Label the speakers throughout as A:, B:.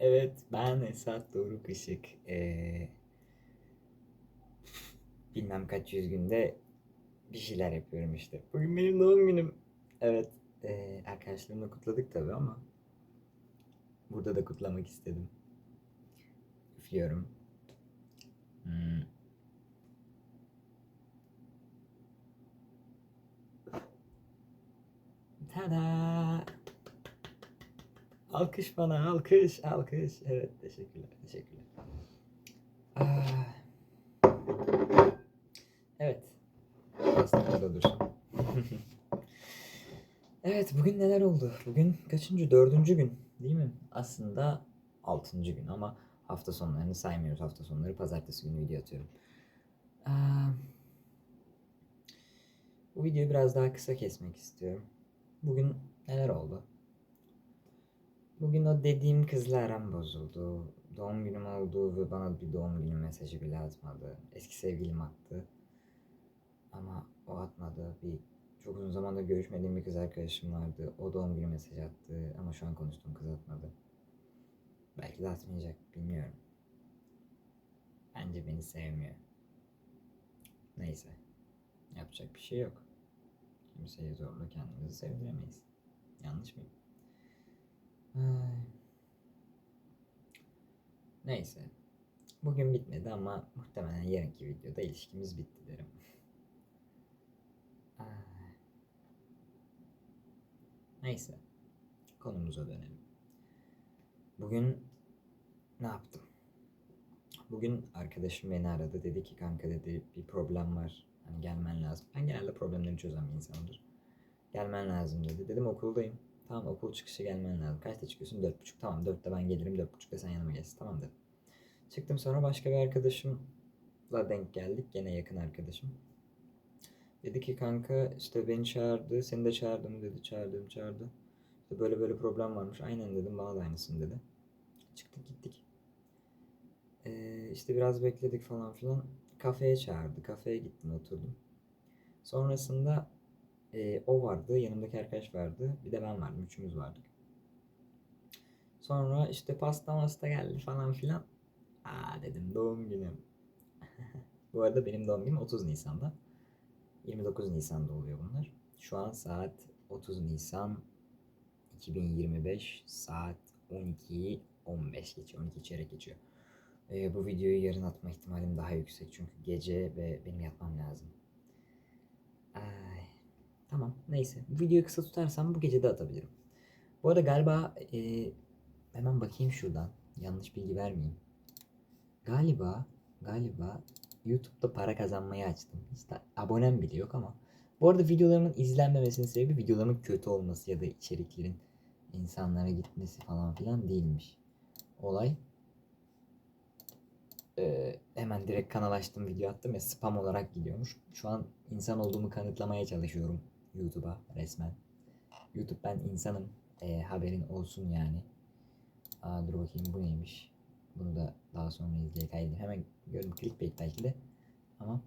A: Evet ben Esat Doruk Işık. Ee, bilmem kaç yüz günde bir şeyler yapıyorum işte. Bugün benim doğum günüm. Evet ee, arkadaşlarımla kutladık tabii ama burada da kutlamak istedim. Üflüyorum. Hmm. Tada! Alkış bana, alkış, alkış. Evet, teşekkürler, teşekkürler. Ah. Evet. Aslında da dursun. evet, bugün neler oldu? Bugün kaçıncı? Dördüncü gün, değil mi? Aslında altıncı gün ama hafta sonlarını saymıyoruz. Hafta sonları pazartesi günü video atıyorum. Ah. Bu videoyu biraz daha kısa kesmek istiyorum. Bugün neler oldu? Bugün o dediğim kızla aram bozuldu. Doğum günüm oldu ve bana bir doğum günü mesajı bile atmadı. Eski sevgilim attı. Ama o atmadı. Bir çok uzun zamandır görüşmediğim bir kız arkadaşım vardı. O doğum günü mesajı attı ama şu an konuştuğum kız atmadı. Belki de atmayacak bilmiyorum. Bence beni sevmiyor. Neyse. Yapacak bir şey yok. Kimseye zorla kendimizi sevdiremeyiz. Yanlış mıyım? Neyse. Bugün bitmedi ama muhtemelen yarınki videoda ilişkimiz bitti derim. Neyse. Konumuza dönelim. Bugün ne yaptım? Bugün arkadaşım beni aradı. Dedi ki kanka dedi bir problem var. Hani gelmen lazım. Ben genelde problemleri çözen bir insanımdır. Gelmen lazım dedi. Dedim okuldayım. Tamam okul çıkışı gelmen lazım. Kaçta çıkıyorsun? Dört buçuk. Tamam dörtte ben gelirim. Dört buçukta sen yanıma gelsin. Tamam dedim. Çıktım sonra başka bir arkadaşımla denk geldik. Gene yakın arkadaşım. Dedi ki kanka işte beni çağırdı. Seni de çağırdım dedi. Çağırdım çağırdı. İşte böyle böyle problem varmış. Aynen dedim. Bana da aynısını dedi. Çıktık gittik. Ee, işte biraz bekledik falan filan. Kafeye çağırdı. Kafeye gittim oturdum. Sonrasında e, o vardı, yanımdaki arkadaş vardı, bir de ben vardım, üçümüz vardık. Sonra işte pasta masta geldi falan filan. Aa dedim doğum günüm. Bu arada benim doğum günüm 30 Nisan'da. 29 Nisan'da oluyor bunlar. Şu an saat 30 Nisan 2025 saat 12'yi 15 geçiyor. 12 çeyrek geçiyor. Ee, bu videoyu yarın atma ihtimalim daha yüksek çünkü gece ve benim yatmam lazım. Tamam neyse. Bu videoyu kısa tutarsam bu gece de atabilirim. Bu arada galiba e, hemen bakayım şuradan. Yanlış bilgi vermeyeyim. Galiba galiba YouTube'da para kazanmayı açtım. İşte abonem bile yok ama. Bu arada videolarımın izlenmemesinin sebebi videolarımın kötü olması ya da içeriklerin insanlara gitmesi falan filan değilmiş. Olay e, hemen direkt kanal açtım video attım ya spam olarak gidiyormuş. Şu an insan olduğumu kanıtlamaya çalışıyorum YouTube'a resmen. YouTube ben insanım. E, haberin olsun yani. Aa, dur bakayım bu neymiş. Bunu da daha sonra izleye kaydedeyim. Hemen gördüm clickbait belki de. Ama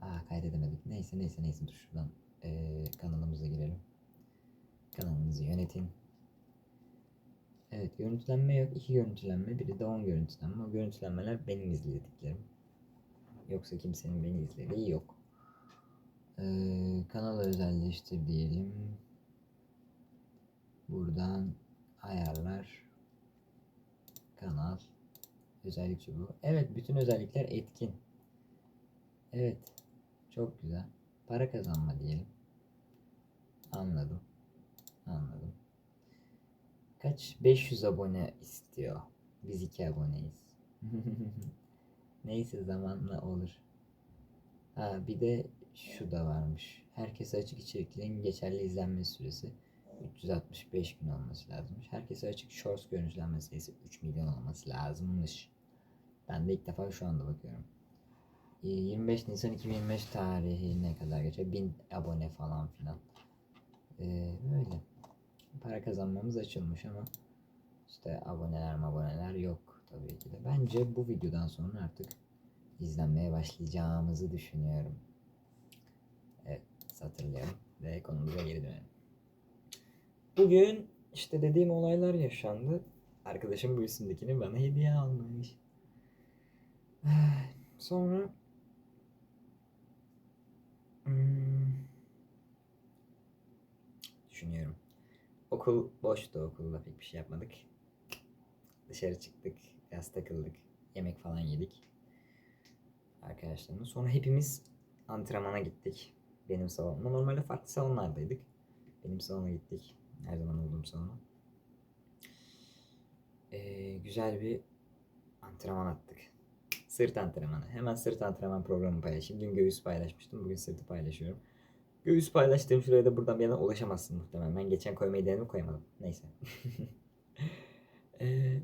A: aa, kaydedemedik. Neyse neyse neyse dur şuradan e, kanalımıza girelim. Kanalınızı yönetin. Evet görüntülenme yok. İki görüntülenme. Biri de 10 görüntülenme. O görüntülenmeler benim izlediklerim. Yoksa kimsenin beni izlediği yok. Ee, kanalı özelleştir diyelim. Buradan ayarlar. Kanal. Özellik çubuğu. Evet bütün özellikler etkin. Evet. Çok güzel. Para kazanma diyelim. Anladım. Anladım. Kaç? 500 abone istiyor. Biz iki aboneyiz. Neyse zamanla olur. Ha bir de şu da varmış. Herkese açık içeriklerin geçerli izlenme süresi 365 gün olması lazımmış. Herkese açık shorts görüntülenme sayısı 3 milyon olması lazımmış. Ben de ilk defa şu anda bakıyorum. Ee, 25 Nisan 2025 tarihine kadar geçiyor. 1000 abone falan filan. Ee, böyle para kazanmamız açılmış ama işte aboneler aboneler yok tabii ki de. Bence bu videodan sonra artık izlenmeye başlayacağımızı düşünüyorum. Evet hatırlayalım ve konumuza geri dönelim. Bugün işte dediğim olaylar yaşandı. Arkadaşım bu üstündekini bana hediye almış. Sonra hmm, düşünüyorum. Okul boştu okulda pek bir şey yapmadık. Dışarı çıktık, biraz takıldık, yemek falan yedik arkadaşlarımla. Sonra hepimiz antrenmana gittik. Benim salonuma. Normalde farklı salonlardaydık. Benim salona gittik. Her zaman olduğum salona. Ee, güzel bir antrenman attık. Sırt antrenmanı. Hemen sırt antrenman programı paylaşayım. Dün göğüs paylaşmıştım. Bugün sırtı paylaşıyorum. Göğüs paylaştığım şuraya da buradan bir yana ulaşamazsın muhtemelen. Ben geçen koymayı denedim koyamadım. Neyse. ee,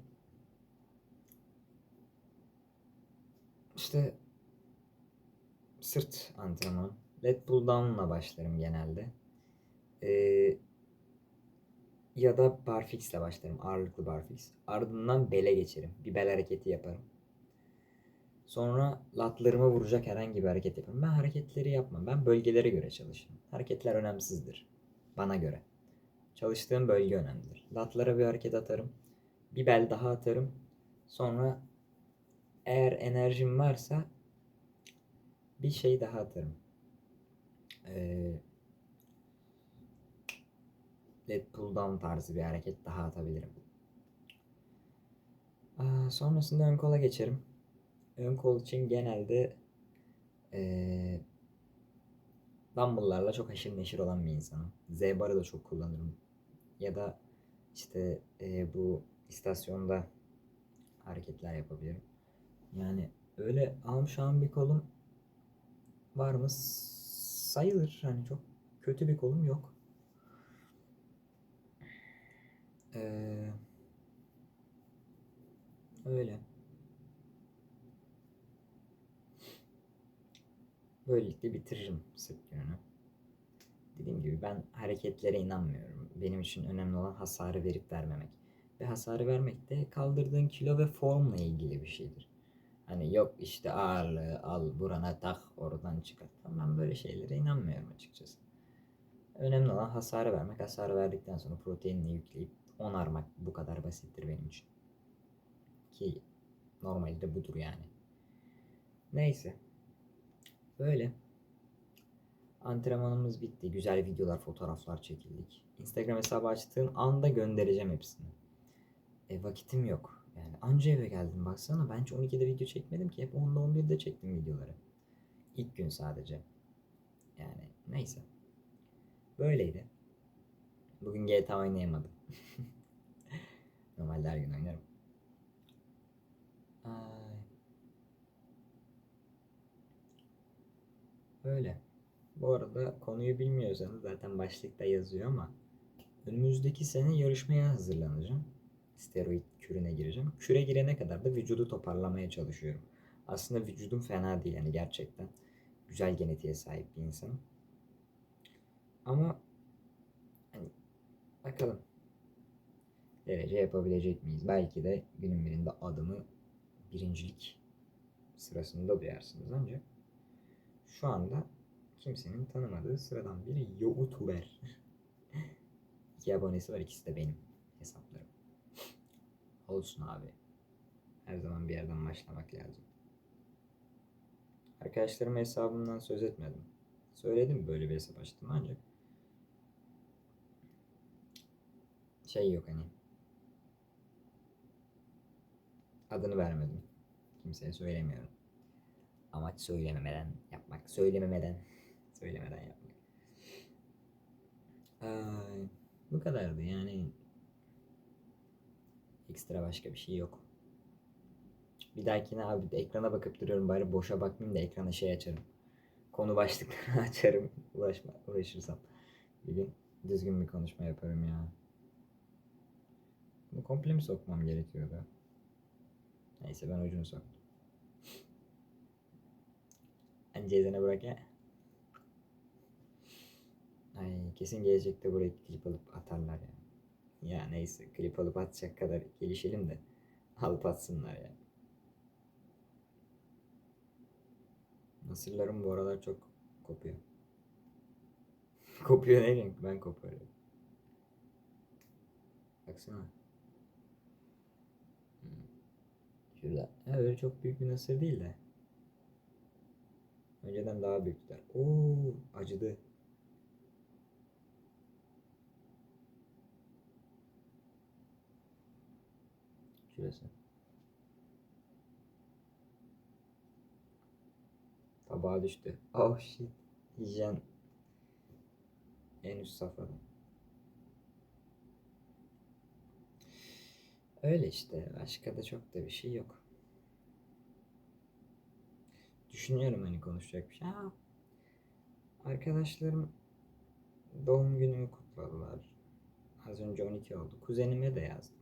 A: işte sırt antrenmanı. Lat pull down'la başlarım genelde. Ee, ya da barfix başlarım. Ağırlıklı barfix. Ardından bele geçerim. Bir bel hareketi yaparım. Sonra latlarıma vuracak herhangi bir hareket yaparım. Ben hareketleri yapmam. Ben bölgelere göre çalışırım. Hareketler önemsizdir. Bana göre. Çalıştığım bölge önemlidir. Latlara bir hareket atarım. Bir bel daha atarım. Sonra eğer enerjim varsa bir şey daha atarım. Led pull down tarzı bir hareket daha atabilirim. Sonrasında ön kola geçerim. Ön kol için genelde ee, dumbbell'larla çok haşır neşir olan bir insanım. Z barı da çok kullanırım. Ya da işte ee, bu istasyonda hareketler yapabilirim. Yani öyle am bir kolum var mı? Sayılır. Hani çok kötü bir kolum yok. Ee, öyle. Böylelikle bitiririm sırt gününü. Dediğim gibi ben hareketlere inanmıyorum. Benim için önemli olan hasarı verip vermemek. Ve hasarı vermek de kaldırdığın kilo ve formla ilgili bir şeydir. Hani yok işte ağırlığı al burana tak oradan çıkart. Ben böyle şeylere inanmıyorum açıkçası. Önemli olan hasarı vermek. Hasarı verdikten sonra proteinini yükleyip onarmak bu kadar basittir benim için. Ki normalde budur yani. Neyse. Böyle. Antrenmanımız bitti. Güzel videolar, fotoğraflar çekildik. Instagram hesabı açtığım anda göndereceğim hepsini. E, vakitim yok. Yani anca eve geldim baksana. Ben hiç 12'de video çekmedim ki. Hep 10'da 11'de çektim videoları. İlk gün sadece. Yani neyse. Böyleydi. Bugün GTA oynayamadım. Normalde her gün oynarım. Ay. Öyle. Bu arada konuyu bilmiyorsanız zaten başlıkta yazıyor ama önümüzdeki sene yarışmaya hazırlanacağım. Steroid kürüne gireceğim. Küre girene kadar da vücudu toparlamaya çalışıyorum. Aslında vücudum fena değil yani gerçekten. Güzel genetiğe sahip bir insanım. Ama hani bakalım derece yapabilecek miyiz? Belki de günün birinde adımı birincilik sırasında duyarsınız ancak şu anda kimsenin tanımadığı sıradan bir YouTuber. İki abonesi var ikisi de benim hesaplarım. Olsun abi. Her zaman bir yerden başlamak lazım. Arkadaşlarım hesabımdan söz etmedim. Söyledim böyle bir hesap açtım ancak şey yok hani adını vermedim. Kimseye söylemiyorum. Amaç söylememeden yapmak. Söylememeden söylemeden yapmak. Ay, bu kadardı yani ekstra başka bir şey yok. Bir dahakine abi ekrana bakıp duruyorum bari boşa bakmayayım da ekrana şey açarım. Konu başlıklarını açarım uğraşma, uğraşırsam. Bir gün düzgün bir konuşma yaparım ya. Bunu komple mi sokmam gerekiyordu? Neyse ben ucunu soktum. Anca bırak ya. Ay kesin gelecekte buraya klip alıp atarlar ya. Ya neyse klip alıp atacak kadar gelişelim de alıp atsınlar ya. Nasırlarım bu aralar çok kopuyor. kopuyor ne renk? Ben kopuyorum. Baksana. Şurada. Ha, öyle çok büyük bir nasır değil de. Önceden daha büyüktüler. Oo, acıdı. Şurası. Tabağa düştü. Oh shit. Hijyen en üst safhada. Öyle işte. Başka da çok da bir şey yok. Düşünüyorum hani konuşacak bir şey. Ha, arkadaşlarım doğum günümü kutladılar. Az önce 12 oldu. Kuzenime de yazdım.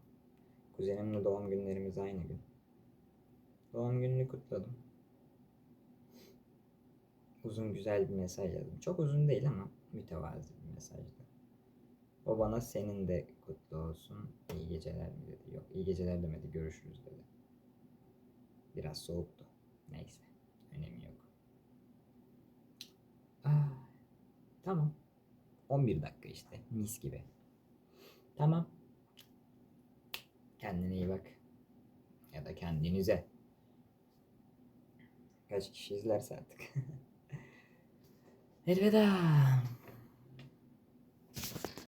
A: Kuzenimle doğum günlerimiz aynı gün. Doğum gününü kutladım. Uzun güzel bir mesaj yazdım. Çok uzun değil ama mütevazi bir mesajdı. O bana senin de kutlu olsun. İyi geceler mi dedi. Yok iyi geceler demedi. Görüşürüz dedi. Biraz soğuktu. Neyse. Önemi yok. Ah, tamam. 11 dakika işte. Mis gibi. Tamam. Kendine iyi bak. Ya da kendinize. Kaç kişi izlerse artık. Elveda.